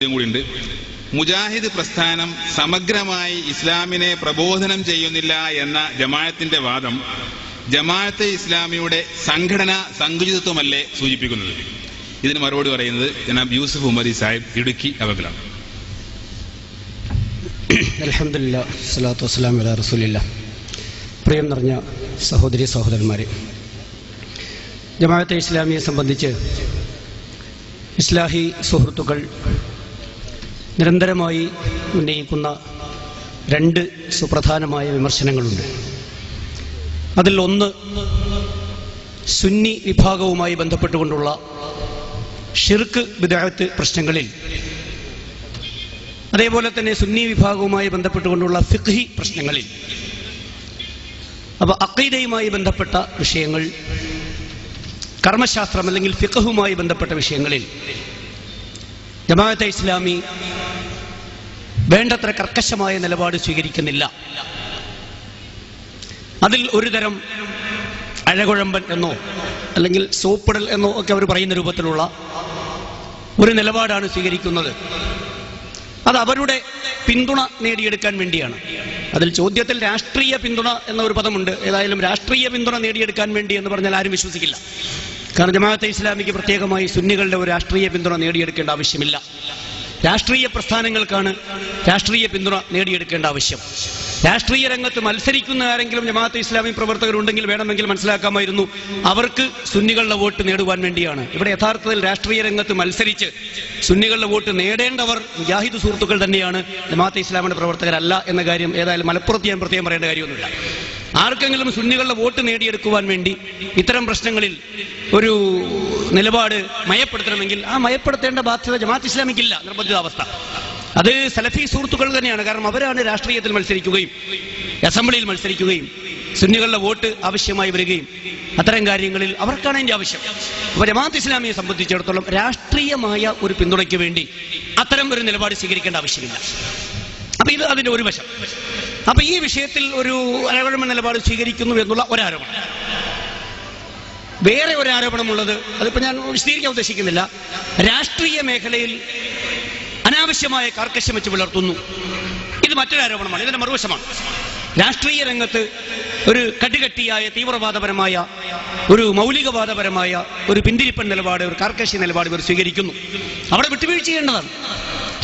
കൂടിയുണ്ട് മുജാഹിദ് പ്രസ്ഥാനം സമഗ്രമായി ഇസ്ലാമിനെ പ്രബോധനം ചെയ്യുന്നില്ല എന്ന ജമാഅത്തിന്റെ വാദം ജമാഅത്തെ ഇസ്ലാമിയുടെ സംഘടന സങ്കുചിതത്വമല്ലേ സൂചിപ്പിക്കുന്നത്? ഇതിന് മറുപടി പറയുന്നത് ജനാബ് യൂസുഫ് ഉമരി സാഹിബ് ഇടുക്കി അവഗ്രഹം പ്രിയം നിറഞ്ഞ സഹോദരി സഹോദരന്മാരെ ജമാഅത്തെ ഇസ്ലാമിയെ സംബന്ധിച്ച് ഇസ്ലാഹി സുഹൃത്തുക്കൾ നിരന്തരമായി ഉന്നയിക്കുന്ന രണ്ട് സുപ്രധാനമായ വിമർശനങ്ങളുണ്ട്. അതിൽ ഒന്ന് സുന്നി വിഭാഗവുമായി ബന്ധപ്പെട്ടുകൊണ്ടുള്ള ഷിർക്ക് വിദാഴത്ത് പ്രശ്നങ്ങളിൽ. അതേപോലെ തന്നെ സുന്നി വിഭാഗവുമായി ബന്ധപ്പെട്ടുകൊണ്ടുള്ള ഫിഖ്ഹി പ്രശ്നങ്ങളിൽ. അപ്പൊ അക്കീദയുമായി ബന്ധപ്പെട്ട വിഷയങ്ങൾ കർമ്മശാസ്ത്രം അല്ലെങ്കിൽ ഫിഖഹുമായി ബന്ധപ്പെട്ട വിഷയങ്ങളിൽ ജമാഅത്തെ ഇസ്ലാമി വേണ്ടത്ര കർക്കശമായ നിലപാട് സ്വീകരിക്കുന്നില്ല. അതിൽ ഒരു തരം അഴകുഴമ്പൻ എന്നോ അല്ലെങ്കിൽ സോപ്പിടൽ എന്നോ ഒക്കെ അവർ പറയുന്ന രൂപത്തിലുള്ള ഒരു നിലപാടാണ് സ്വീകരിക്കുന്നത്. അത് അവരുടെ പിന്തുണ നേടിയെടുക്കാൻ വേണ്ടിയാണ്. അതിൽ ചോദ്യത്തിൽ രാഷ്ട്രീയ പിന്തുണ എന്ന ഒരു പദമുണ്ട്. ഏതായാലും രാഷ്ട്രീയ പിന്തുണ നേടിയെടുക്കാൻ വേണ്ടി എന്ന് പറഞ്ഞാൽ ആരും വിശ്വസിക്കില്ല. കാരണം ജമാഅത്തെ ഇസ്ലാമിക്ക് പ്രത്യേകമായി സുന്നികളുടെ ഒരു രാഷ്ട്രീയ പിന്തുണ നേടിയെടുക്കേണ്ട ആവശ്യമില്ല. രാഷ്ട്രീയ പ്രസ്ഥാനങ്ങൾക്കാണ് രാഷ്ട്രീയ പിന്തുണ നേടിയെടുക്കേണ്ട ആവശ്യം. രാഷ്ട്രീയ രംഗത്ത് മത്സരിക്കുന്ന ആരെങ്കിലും ജമാഅത്ത് ഇസ്ലാമി പ്രവർത്തകരുണ്ടെങ്കിൽ വേണമെങ്കിൽ മനസ്സിലാക്കാമായിരുന്നു. അവർക്ക് സുന്നികളുടെ വോട്ട് നേടുവാൻ വേണ്ടിയാണ്. ഇവിടെ യഥാർത്ഥത്തിൽ രാഷ്ട്രീയ രംഗത്ത് മത്സരിച്ച് സുന്നികളുടെ വോട്ട് നേടേണ്ടവർ ജാഹിദ് സുഹൃത്തുക്കൾ തന്നെയാണ്. ജമാഅത്ത് ഇസ്ലാമിന്റെ പ്രവർത്തകരല്ല എന്ന കാര്യം ഏതായാലും മലപ്പുറത്ത് ഞാൻ പ്രത്യേകം പറയേണ്ട കാര്യമൊന്നുമില്ല. ആർക്കെങ്കിലും സുന്നികളുടെ വോട്ട് നേടിയെടുക്കുവാൻ വേണ്ടി ഇത്തരം പ്രശ്നങ്ങളിൽ ഒരു നിലപാട് മയപ്പെടുത്തണമെങ്കിൽ ആ മയപ്പെടുത്തേണ്ട ബാധ്യത ജമാഅത്ത് ഇസ്ലാമിക്കില്ല. നിർബന്ധിതാവസ്ഥ അത് സലഫി സുഹൃത്തുക്കൾ തന്നെയാണ്. കാരണം അവരാണ് രാഷ്ട്രീയത്തിൽ മത്സരിക്കുകയും അസംബ്ലിയിൽ മത്സരിക്കുകയും സുന്നികളുടെ വോട്ട് ആവശ്യമായി വരികയും അത്തരം കാര്യങ്ങളിൽ അവർക്കാണ് അതിന്റെ ആവശ്യം. അപ്പൊ ജമാഅത്ത് ഇസ്ലാമിയെ സംബന്ധിച്ചിടത്തോളം രാഷ്ട്രീയമായ ഒരു പിന്തുണയ്ക്ക് വേണ്ടി അത്തരം ഒരു നിലപാട് സ്വീകരിക്കേണ്ട ആവശ്യമില്ല. അപ്പൊ ഇത് അതിന്റെ ഒരു വശം. അപ്പൊ ഈ വിഷയത്തിൽ ഒരു അരവഴമ നിലപാട് സ്വീകരിക്കുന്നു എന്നുള്ള ഒരാരോപണം. വേറെ ഒരു ആരോപണമുള്ളത് അതിപ്പോ ഞാൻ വിശദീകരിക്കാൻ ഉദ്ദേശിക്കുന്നില്ല. രാഷ്ട്രീയ മേഖലയിൽ അനാവശ്യമായ കാർക്കശ്യം വെച്ച് പുലർത്തുന്നു ഇത് മറ്റൊരു ആരോപണമാണ് ഇതിന്റെ മറുവശമാണ്. രാഷ്ട്രീയ രംഗത്ത് ഒരു കടുകട്ടിയായ തീവ്രവാദപരമായ ഒരു മൗലികവാദപരമായ ഒരു പിന്തിരിപ്പൻ നിലപാട് ഒരു കാർക്കശ്യ നിലപാട് ഇവർ സ്വീകരിക്കുന്നു. അവിടെ വിട്ടുവീഴ്ച ചെയ്യേണ്ടതാണ്.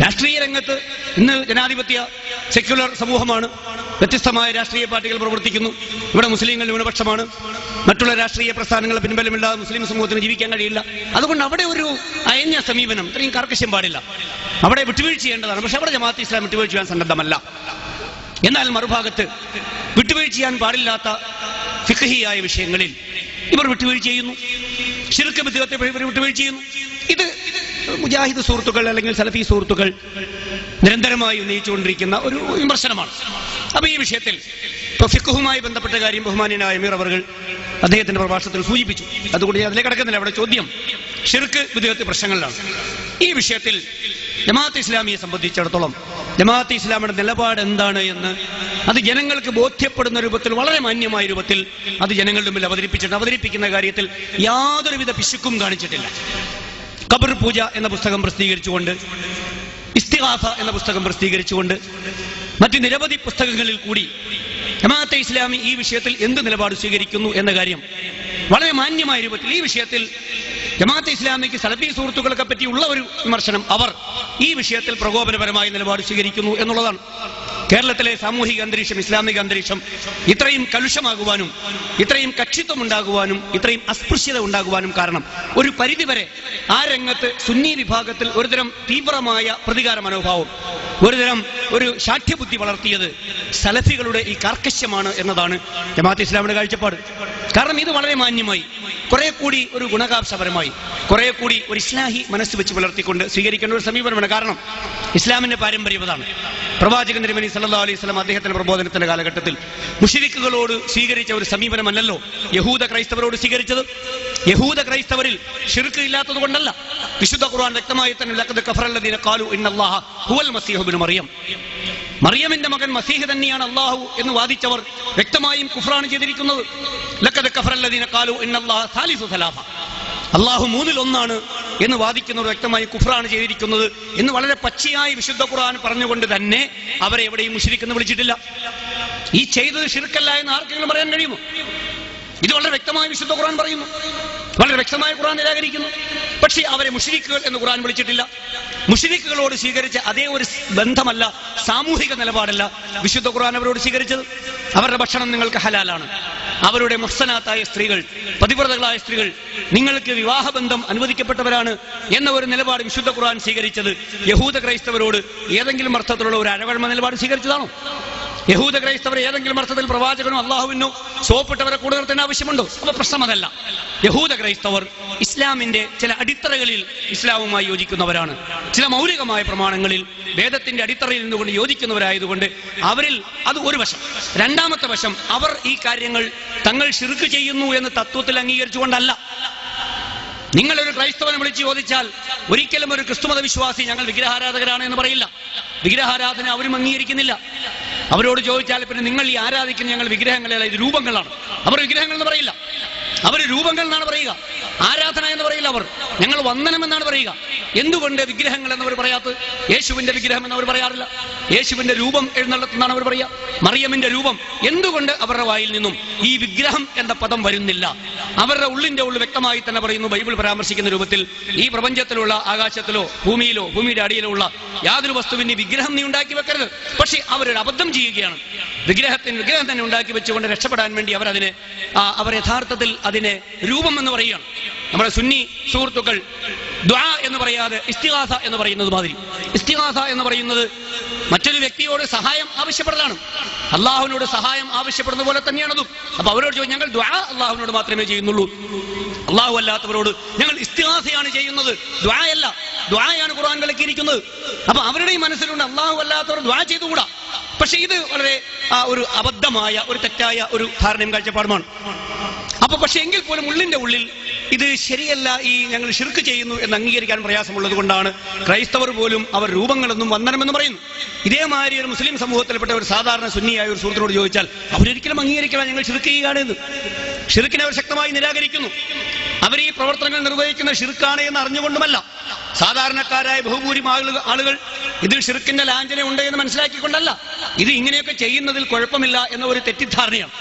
രാഷ്ട്രീയ രംഗത്ത് ഇന്ന് ജനാധിപത്യ സെക്യുലർ സമൂഹമാണ്. വ്യത്യസ്തമായ രാഷ്ട്രീയ പാർട്ടികൾ പ്രവർത്തിക്കുന്നു. ഇവിടെ മുസ്ലിങ്ങൾ ന്യൂനപക്ഷമാണ്. മറ്റുള്ള രാഷ്ട്രീയ പ്രസ്ഥാനങ്ങളെ പിൻബലമില്ലാതെ മുസ്ലിം സമൂഹത്തിന് ജീവിക്കാൻ കഴിയില്ല. അതുകൊണ്ട് അവിടെ ഒരു അയഞ്ഞ സമീപനം ഇത്രയും കർക്കശ്യം പാടില്ല. അവിടെ വിട്ടുവീഴ്ച ചെയ്യേണ്ടതാണ്. പക്ഷെ അവിടെ ജമാഅത്ത് ഇസ്ലാം വിട്ടുവീഴ്ച ചെയ്യാൻ സന്നദ്ധമല്ല എന്നാൽ മറുഭാഗത്ത് വിട്ടുവീഴ്ച ചെയ്യാൻ പാടില്ലാത്ത ഫിഖഹിയായ വിഷയങ്ങളിൽ ഇവർ വിട്ടുവീഴ്ച ചെയ്യുന്നു. ശിർക്ക് ഇവർ വിട്ടുവീഴ്ച ചെയ്യുന്നു. ഇത് മുജാഹിദ് സുഹൃത്തുക്കൾ അല്ലെങ്കിൽ സലഫി സുഹൃത്തുക്കൾ നിരന്തരമായി ഉന്നയിച്ചുകൊണ്ടിരിക്കുന്ന ഒരു വിമർശനമാണ്. അപ്പൊ ഈ വിഷയത്തിൽ ഇപ്പൊ ഫിഖുമായി ബന്ധപ്പെട്ട കാര്യം ബഹുമാനായ അമീർ അവർ അദ്ദേഹത്തിന്റെ പ്രഭാഷണത്തിൽ സൂചിപ്പിച്ചു. അതുകൊണ്ട് ഞാൻ അതിലേക്ക് കിടക്കുന്നില്ല. അവിടെ ചോദ്യം ഷിർക്ക് വിദേഹത്തെ പ്രശ്നങ്ങളിലാണ്. ഈ വിഷയത്തിൽ ജമാഅത്ത് ഇസ്ലാമിയെ സംബന്ധിച്ചിടത്തോളം ജമാഅത്ത് ഇസ്ലാമിയുടെ നിലപാട് എന്താണ് എന്ന് അത് ജനങ്ങൾക്ക് ബോധ്യപ്പെടുന്ന രൂപത്തിൽ വളരെ മാന്യമായ രൂപത്തിൽ അത് ജനങ്ങളുടെ മുമ്പിൽ അവതരിപ്പിച്ചിട്ടുണ്ട്. അവതരിപ്പിക്കുന്ന കാര്യത്തിൽ യാതൊരുവിധ പിശുക്കും കാണിച്ചിട്ടില്ല. ഖബർ പൂജ എന്ന പുസ്തകം പ്രസിദ്ധീകരിച്ചുകൊണ്ട് ഇസ്തിഹാസ എന്ന പുസ്തകം പ്രസിദ്ധീകരിച്ചുകൊണ്ട് മറ്റ് നിരവധി പുസ്തകങ്ങളിൽ കൂടി ജമാഅത്തെ ഇസ്ലാമി ഈ വിഷയത്തിൽ എന്ത് നിലപാട് സ്വീകരിക്കുന്നു എന്ന കാര്യം വളരെ മാന്യമായ രൂപത്തിൽ ഈ വിഷയത്തിൽ ജമാഅത്തെ ഇസ്ലാമിക്ക് സലഫി സുഹൃത്തുക്കളൊക്കെ പറ്റിയുള്ള ഒരു വിമർശനം അവർ ഈ വിഷയത്തിൽ പ്രകോപനപരമായ നിലപാട് സ്വീകരിക്കുന്നു എന്നുള്ളതാണ്. കേരളത്തിലെ സാമൂഹിക അന്തരീക്ഷം ഇസ്ലാമിക അന്തരീക്ഷം ഇത്രയും കലുഷമാകുവാനും ഇത്രയും കക്ഷിത്വം ഉണ്ടാകുവാനും ഇത്രയും അസ്പൃശ്യത ഉണ്ടാകുവാനും കാരണം ഒരു പരിധിവരെ ആ രംഗത്ത് സുന്നി വിഭാഗത്തിൽ ഒരുതരം തീവ്രമായ പ്രതികാര മനോഭാവം. ഒരുതരം ഒരു ശാഠ്യബുദ്ധി വളർത്തിയത് സലഫികളുടെ ഈ കാർക്കശ്യമാണ് എന്നതാണ് ജമാഅത്ത് ഇസ്ലാമിയുടെ കാഴ്ചപ്പാട്. കാരണം ഇത് വളരെ മാന്യമായി കുറെ കൂടി ഒരു ഗുണകാംശപരമായി കുറെ കൂടി ഒരു ഇസ്ലാഹി മനസ്സ് വെച്ച് പുലർത്തിക്കൊണ്ട് സ്വീകരിക്കേണ്ട ഒരു സമീപനമാണ്. കാരണം ഇസ്ലാമിന്റെ പാരമ്പര്യം അതാണ്. പ്രവാചകൻ തിരുമനി സല്ലാ അലൈഹി സ്വലം അദ്ദേഹത്തിന്റെ പ്രബോധനത്തിന്റെ കാലഘട്ടത്തിൽ മുഷിരിക്കുകളോട് സ്വീകരിച്ച ഒരു സമീപനമല്ലല്ലോ യഹൂദ ക്രൈസ്തവരോട് സ്വീകരിച്ചത്. യഹൂദ ക്രൈസ്തവരിൽ ഷിർക്ക് ഇല്ലാത്തത് കൊണ്ടല്ല വിശുദ്ധ ഖുർആൻ വ്യക്തമായി തന്നെ ലഖദ് കഫറല്ലദീന ഖാലു ഹുവൽ ഇബ്നു മറിയം. മറിയമിന്റെ മകൻ മസീഹ് തന്നെയാണ് അള്ളാഹു എന്ന് വാദിച്ചവർ വ്യക്തമായും കുഫ്രാണ് ചെയ്തിരിക്കുന്നത്. ലക്കത് കഫറല്ലദീന സലാഫ. അള്ളാഹു മൂന്നിൽ ഒന്നാണ് എന്ന് വാദിക്കുന്നവർ വ്യക്തമായി കുഫ്രാണ് ചെയ്തിരിക്കുന്നത് എന്ന് വളരെ പച്ചയായി വിശുദ്ധ ഖുർആൻ പറഞ്ഞുകൊണ്ട് തന്നെ അവരെ എവിടെയും മുഷിരിക്കെന്ന് വിളിച്ചിട്ടില്ല. ഈ ചെയ്തത് ഷിർക്കല്ല എന്ന് ആർക്കെങ്കിലും പറയാൻ കഴിയുമോ? ഇത് വളരെ വ്യക്തമായി വിശുദ്ധ ഖുർആൻ പറയുന്നു. വളരെ വ്യക്തമായ ഖുർആൻ നിരാകരിക്കുന്നു. പക്ഷേ അവരെ മുഷിരിക്കുകൾ എന്ന് ഖുർആൻ വിളിച്ചിട്ടില്ല. മുഷരിക്കുകളോട് സ്വീകരിച്ച അതേ ഒരു ബന്ധമല്ല സാമൂഹിക നിലപാടല്ല വിശുദ്ധ ഖുർആൻ അവരോട് സ്വീകരിച്ചത്. അവരുടെ ഭക്ഷണം നിങ്ങൾക്ക് ഹലാലാണ്. അവരുടെ മുഹ്സനാത്തായ സ്ത്രീകൾ പതിവ്രതകളായ സ്ത്രീകൾ നിങ്ങൾക്ക് വിവാഹബന്ധം അനുവദിക്കപ്പെട്ടവരാണ് എന്ന ഒരു നിലപാട് വിശുദ്ധ ഖുർആൻ സ്വീകരിച്ചത്. യഹൂദ ക്രൈസ്തവരോട് ഏതെങ്കിലും അർത്ഥത്തിലുള്ള ഒരു അഴകഴമ നിലപാട് സ്വീകരിച്ചതാണോ? യഹൂദ ക്രൈസ്തവർ ഏതെങ്കിലും അർത്ഥത്തിൽ പ്രവാചകനോ അള്ളാഹുവിനോ സോപ്പിട്ടവരെ കൂടെ നിർത്തേണ്ട ആവശ്യമുണ്ടോ? അപ്പൊ പ്രശ്നം അതല്ല യഹൂദ ക്രൈസ്തവർ ഇസ്ലാമിന്റെ ചില അടിത്തറകളിൽ ഇസ്ലാമുമായി യോജിക്കുന്നവരാണ്. ചില മൗലികമായ പ്രമാണങ്ങളിൽ വേദത്തിന്റെ അടിത്തറയിൽ നിന്നുകൊണ്ട് യോജിക്കുന്നവരായതുകൊണ്ട് അവരിൽ അത് ഒരു വശം. രണ്ടാമത്തെ വശം അവർ ഈ കാര്യങ്ങൾ തങ്ങൾ ശിർക്ക് ചെയ്യുന്നു എന്ന് തത്വത്തിൽ അംഗീകരിച്ചുകൊണ്ടല്ല. നിങ്ങൾ ഒരു ക്രൈസ്തവനെ വിളിച്ച് ചോദിച്ചാൽ ഒരിക്കലും ഒരു ക്രിസ്തുമത വിശ്വാസി ഞങ്ങൾ വിഗ്രഹാരാധകരാണ് എന്ന് പറയില്ല. വിഗ്രഹാരാധന അവരും അംഗീകരിക്കുന്നില്ല. അവരോട് ചോദിച്ചാൽ പിന്നെ നിങ്ങൾ ഈ ആരാധിക്കുന്ന ഞങ്ങൾ വിഗ്രഹങ്ങളല്ല ഇത് രൂപങ്ങളാണ്. അവർ വിഗ്രഹങ്ങൾ എന്ന് പറയില്ല. അവർ രൂപങ്ങൾ എന്നാണ് പറയുക. ആരാധന എന്ന് പറയില്ല അവർ. ഞങ്ങൾ വന്ദനം എന്നാണ് പറയുക. എന്തുകൊണ്ട് വിഗ്രഹങ്ങൾ എന്നവർ പറയാത്തത്? യേശുവിന്റെ വിഗ്രഹം എന്നവർ പറയാറില്ല. യേശുവിന്റെ രൂപം എഴുന്നള്ളത്തെന്നാണ് അവർ പറയുക. മറിയമിന്റെ രൂപം. എന്തുകൊണ്ട് അവരുടെ വായിൽ നിന്നും ഈ വിഗ്രഹം എന്ന പദം വരുന്നില്ല? അവരുടെ ഉള്ളിന്റെ ഉള്ളിൽ വ്യക്തമായി തന്നെ പറയുന്നു ബൈബിൾ പരാമർശിക്കുന്ന രൂപത്തിൽ ഈ പ്രപഞ്ചത്തിലുള്ള ആകാശത്തിലോ ഭൂമിയിലോ ഭൂമിയുടെ അടിയിലോ ഉള്ള യാതൊരു വസ്തുവിന്റെ വിഗ്രഹം നീ ഉണ്ടാക്കി വെക്കരുത്. പക്ഷേ അവരൊരു അബദ്ധം ചെയ്യുകയാണ്. വിഗ്രഹത്തിന് വിഗ്രഹം തന്നെ ഉണ്ടാക്കി വെച്ചുകൊണ്ട് രക്ഷപ്പെടാൻ വേണ്ടി അവർ അതിനെ അവർ യഥാർത്ഥത്തിൽ അതിനെ രൂപം എന്ന് പറയുകയാണ്. നമ്മുടെ സുന്നി സുഹൃത്തുക്കൾ ദ്വാ എന്ന് പറയാതെ ഇസ്തിഹാസ എന്ന് പറയുന്നത് മാതിരി. ഇസ്തിഹാസ എന്ന് പറയുന്നത് മറ്റൊരു വ്യക്തിയോട് സഹായം ആവശ്യപ്പെടലാണ് അള്ളാഹുവിനോട് സഹായം ആവശ്യപ്പെടുന്ന പോലെ തന്നെയാണതും. അപ്പൊ അവരോട് ചോദിച്ചു ഞങ്ങൾ ദ്വാ അള്ളാഹുവിനോട് മാത്രമേ ചെയ്യുന്നുള്ളൂ. അള്ളാഹു അല്ലാത്തവരോട് ഞങ്ങൾ ഇസ്തിഹാസയാണ് ചെയ്യുന്നത്. ദ്വായല്ല ദ്വായാണ് ഖുർആൻ വിലക്കിയിരിക്കുന്നത് അപ്പൊ അവരുടെയും മനസ്സിലുണ്ട് അള്ളാഹു അല്ലാത്തവർ ദ്വാ ചെയ്തുകൂടാ? പക്ഷെ ഇത് വളരെ ഒരു അബദ്ധമായ ഒരു തെറ്റായ ഒരു ധാരണയും കാഴ്ചപ്പാടുമാണ്. അപ്പൊ പക്ഷെ എങ്കിൽ പോലും ഉള്ളിന്റെ ഉള്ളിൽ ഇത് ശരിയല്ല ഈ ഞങ്ങൾ ഷിർക്ക് ചെയ്യുന്നു എന്ന് അംഗീകരിക്കാൻ പ്രയാസമുള്ളത് കൊണ്ടാണ് ക്രൈസ്തവർ പോലും അവർ രൂപങ്ങളൊന്നും വന്ദനമെന്ന് പറയുന്നു. ഇതേമാതിരി ഒരു മുസ്ലിം സമൂഹത്തിൽപ്പെട്ട ഒരു സാധാരണ സുന്നിയായ ഒരു സുഹൃത്തിനോട് ചോദിച്ചാൽ അവരൊരിക്കലും അംഗീകരിക്കണം ഞങ്ങൾ ഷിർക്ക് ചെയ്യുകയാണ് എന്ന്. ഷിർക്കിനെ അവർ ശക്തമായി നിരാകരിക്കുന്നു. അവർ ഈ പ്രവർത്തനങ്ങൾ നിർവഹിക്കുന്ന ഷിർക്കാണ് എന്ന് അറിഞ്ഞുകൊണ്ടുമല്ല. സാധാരണക്കാരായ ബഹുഭൂരി ആളുകൾ ഇതിൽ ഷിർക്കിന്റെ ലാഞ്ചന ഉണ്ട് എന്ന് മനസ്സിലാക്കിക്കൊണ്ടല്ല. ഇത് ഇങ്ങനെയൊക്കെ ചെയ്യുന്നതിൽ കുഴപ്പമില്ല എന്ന ഒരു തെറ്റിദ്ധാരണയാണ്.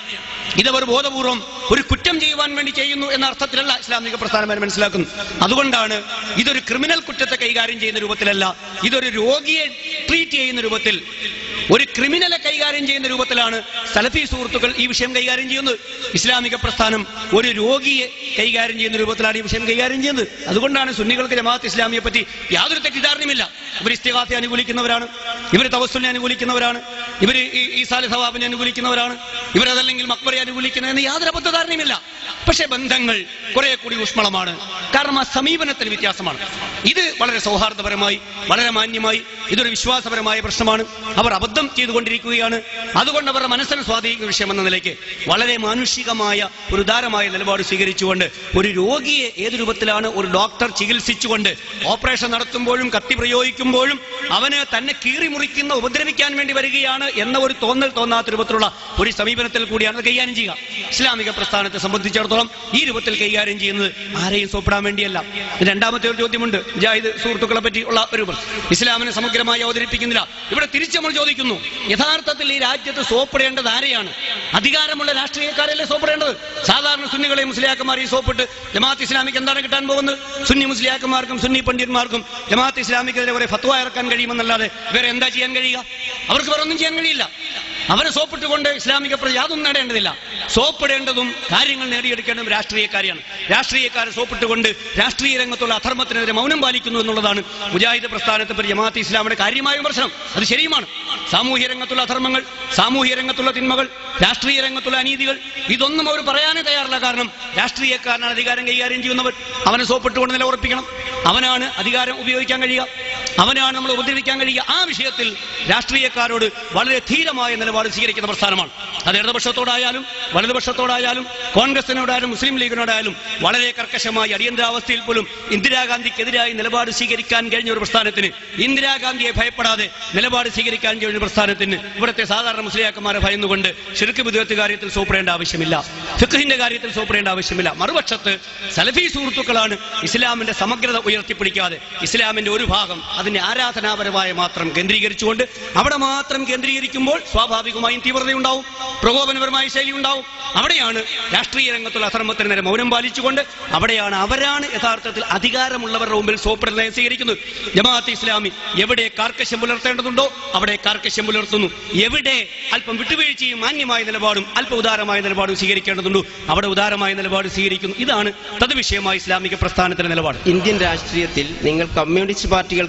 ഇതവർ ബോധപൂർവം ഒരു കുറ്റം ചെയ്യുവാൻ വേണ്ടി ചെയ്യുന്നു എന്ന അർത്ഥത്തിലല്ല ഇസ്ലാമിക പ്രസ്ഥാനമാർ മനസ്സിലാക്കുന്നു. അതുകൊണ്ടാണ് ഇതൊരു ക്രിമിനൽ കുറ്റത്തെ കൈകാര്യം ചെയ്യുന്ന രൂപത്തിലല്ല ഇതൊരു രോഗിയെ ട്രീറ്റ് ചെയ്യുന്ന രൂപത്തിൽ ഒരു ക്രിമിനലെ കൈകാര്യം ചെയ്യുന്ന രൂപത്തിലാണ് സലഫി സുഹൃത്തുക്കൾ ഈ വിഷയം കൈകാര്യം ചെയ്യുന്നത്. ഇസ്ലാമിക പ്രസ്ഥാനം ഒരു രോഗിയെ കൈകാര്യം ചെയ്യുന്ന രൂപത്തിലാണ് ഈ വിഷയം കൈകാര്യം ചെയ്യുന്നത്. അതുകൊണ്ടാണ് സുന്നികൾക്ക് ജമാഅത്ത് ഇസ്ലാമിയെ പറ്റി യാതൊരു തെറ്റിദ്ധാരണയുമില്ല. ഇവർ ഇസ്തിഹാത്തെ അനുകൂലിക്കുന്നവരാണ്. ഇവർ തവസ്സുലിനെ അനുകൂലിക്കുന്നവരാണ്. ഇവർ ഈ സാലി സവാബിനെ അനുകൂലിക്കുന്നവരാണ്. ഇവരതല്ലെങ്കിൽ മക്ബറെ അനുകൂലിക്കുന്നതെന്ന് യാതൊരു അബദ്ധധാരണയുമില്ല. പക്ഷേ ബന്ധങ്ങൾ കുറെ കൂടി ഊഷ്മളമാണ്. കാരണം ആ സമീപനത്തിന് വ്യത്യാസമാണ്. ഇത് വളരെ സൗഹാർദ്ദപരമായി വളരെ മാന്യമായി ഇതൊരു വിശ്വാസപരമായ പ്രശ്നമാണ്. അവർ അബദ്ധം ചെയ്തുകൊണ്ടിരിക്കുകയാണ്. അതുകൊണ്ട് അവരുടെ മനസ്സിനെ സ്വാധീനിക്കുന്ന വിഷയം എന്ന നിലയ്ക്ക് വളരെ മാനുഷികമായ ഒരു ഉദാരമായ നിലപാട് സ്വീകരിച്ചുകൊണ്ട് ഒരു രോഗിയെ ഏത് രൂപത്തിലാണ് ഒരു ഡോക്ടർ ചികിത്സിച്ചുകൊണ്ട് ഓപ്പറേഷൻ നടത്തുമ്പോഴും കത്തി പ്രയോഗിക്കുമ്പോഴും അവന് തന്നെ കീറി മുറിക്കുന്ന ഉപദ്രവിക്കാൻ വേണ്ടി വരികയാണ് എന്ന ഒരു തോന്നൽ തോന്നാത്ത രൂപത്തിലുള്ള ഒരു സമീപനത്തിൽ കൂടിയാണ് കൈകാര്യം ചെയ്യുക. ഇസ്ലാമിക പ്രസ്ഥാനത്തെ സംബന്ധിച്ചിടത്തോളം ഈ രൂപത്തിൽ കൈകാര്യം ചെയ്യുന്നത് ആരെയും സോപ്പിടാൻ വേണ്ടിയല്ല. രണ്ടാമത്തെ ഒരു ചോദ്യമുണ്ട്. ജാഹിദ് സുഹൃത്തുക്കളെ പറ്റിയുള്ള ഒരു ഇസ്ലാമിനെ സമഗ്രമായി അവതരിപ്പിക്കുന്നില്ല. ഇവിടെ തിരിച്ചു നമ്മൾ ചോദിക്കുന്നു യഥാർത്ഥത്തിൽ ഈ രാജ്യത്ത് സോപ്പിടേണ്ടത് ആരെയാണ്? അധികാരമുള്ള രാഷ്ട്രീയക്കാരല്ലേ സോപ്പിടേണ്ടത്? സാധാരണ സുന്നികളെ മുസ്ലിയാക്കന്മാർ ഈ സോപ്പിട്ട് ജമാഅത്ത് ഇസ്ലാമിക്ക് എന്താണ് കിട്ടാൻ പോകുന്നത്? സുന്നി മുസ്ലിയാക്കന്മാർക്കും സുന്നി പണ്ഡിതന്മാർക്കും ജമാഅത്ത് ഇസ്ലാമിക്കെതിരെ ഒരേ ഫത്വ ഇറക്കാൻ കഴിയുമെന്നല്ലാതെ വേറെ എന്താ ചെയ്യാൻ കഴിയുക? അവർക്ക് വേറെ ഒന്നും ചെയ്യാൻ കഴിയില്ല. അവരെ സോപ്പിട്ടുകൊണ്ട് ഇസ്ലാമിക പ്രതി യാതൊന്നും നേടേണ്ടതില്ല. സോപ്പിടേണ്ടതും കാര്യങ്ങൾ നേടിയെടുക്കേണ്ടതും രാഷ്ട്രീയക്കാരെയാണ്. രാഷ്ട്രീയക്കാരെ സോപ്പിട്ടുകൊണ്ട് രാഷ്ട്രീയ രംഗത്തുള്ള അധർമ്മത്തിനെതിരെ മൗനം പാലിക്കുന്നു എന്നുള്ളതാണ് മുജാഹിദ് പ്രസ്ഥാനത്തെ പറ്റി ജമാഅത്ത് ഇസ്ലാമിന്റെ കാര്യമായ വിമർശനം. അത് ശരിയുമാണ്. സാമൂഹ്യ രംഗത്തുള്ള അധർമ്മങ്ങൾ സാമൂഹ്യ രംഗത്തുള്ള തിന്മകൾ രാഷ്ട്രീയ രംഗത്തുള്ള അനീതികൾ ഇതൊന്നും അവർ പറയാനേ തയ്യാറില്ല. കാരണം രാഷ്ട്രീയക്കാരനാണ് അധികാരം കൈകാര്യം ചെയ്യുന്നവർ അവനെ സോപ്പിട്ടുകൊണ്ട് നില ഉറപ്പിക്കണം അവനാണ് അധികാരം ഉപയോഗിക്കാൻ കഴിയുക. അവനാണ് നമ്മൾ ഉപദ്രവിക്കാൻ കഴിയുക. ആ വിഷയത്തിൽ രാഷ്ട്രീയക്കാരോട് വളരെ ധീരമായ നിലപാട് സ്വീകരിക്കുന്ന പ്രസ്ഥാനമാണ്. അത് ഇടതുപക്ഷത്തോടായാലും വലതുപക്ഷത്തോടായാലും കോൺഗ്രസിനോടായാലും മുസ്ലിം ലീഗിനോടായാലും വളരെ കർക്കശമായി അടിയന്തരാവസ്ഥയിൽ പോലും ഇന്ദിരാഗാന്ധിക്കെതിരായി നിലപാട് സ്വീകരിക്കാൻ കഴിഞ്ഞ ഒരു പ്രസ്ഥാനത്തിന് ഇന്ദിരാഗാന്ധിയെ ഭയപ്പെടാതെ നിലപാട് സ്വീകരിക്കാൻ കഴിഞ്ഞ പ്രസ്ഥാനത്തിന് ഇവിടുത്തെ സാധാരണ മുസ്ലിയാക്കന്മാരെ ഭയന്നുകൊണ്ട് ശിർക്ക് വിദ്വത്ത് കാര്യത്തിൽ സോപ്പിടേണ്ട ആവശ്യമില്ല. ഫിഖഹിന്റെ കാര്യത്തിൽ സോപ്പിടേണ്ട ആവശ്യമില്ല. മറുപക്ഷത്ത് സലഫി സുഹൃത്തുക്കളാണ് ഇസ്ലാമിന്റെ സമഗ്രത ഉയർത്തിപ്പിടിക്കാതെ ഇസ്ലാമിന്റെ ഒരു ഭാഗം അതിന്റെ ആരാധനാപരമായ മാത്രം കേന്ദ്രീകരിച്ചുകൊണ്ട് അവിടെ മാത്രം കേന്ദ്രീകരിക്കുമ്പോൾ സ്വാഭാവികമായും തീവ്രതയുണ്ടാവും പ്രകോപനപരമായ ശൈലി ഉണ്ടാവും അവിടെയാണ് രാഷ്ട്രീയ രംഗത്തുള്ള അധർമ്മത്തിന് നേരെ മൗനം പാലിച്ചുകൊണ്ട് അവിടെയാണ് അവരാണ് യഥാർത്ഥത്തിൽ അധികാരമുള്ളവരുടെ മുമ്പിൽ സോപ്പിട നയം സ്വീകരിക്കുന്നത്. ജമാഅത്ത് ഇസ്ലാമി എവിടെ കാർക്കശ്യം പുലർത്തേണ്ടതുണ്ടോ അവിടെ കാർക്കശ്യം പുലർത്തുന്നു. എവിടെ അല്പം വിട്ടുവീഴ്ചയും മാന്യമായ നിലപാടും അല്പ ഉദാരമായ നിലപാടും സ്വീകരിക്കേണ്ടതുണ്ടോ അവിടെ ഉദാരമായ നിലപാട് സ്വീകരിക്കുന്നു. ഇതാണ് തദ്വിഷയമായ ഇസ്ലാമിക പ്രസ്ഥാനത്തിന്റെ നിലപാട്. ഇന്ത്യൻ രാഷ്ട്രീയത്തിൽ നിങ്ങൾ കമ്മ്യൂണിസ്റ്റ് പാർട്ടികൾ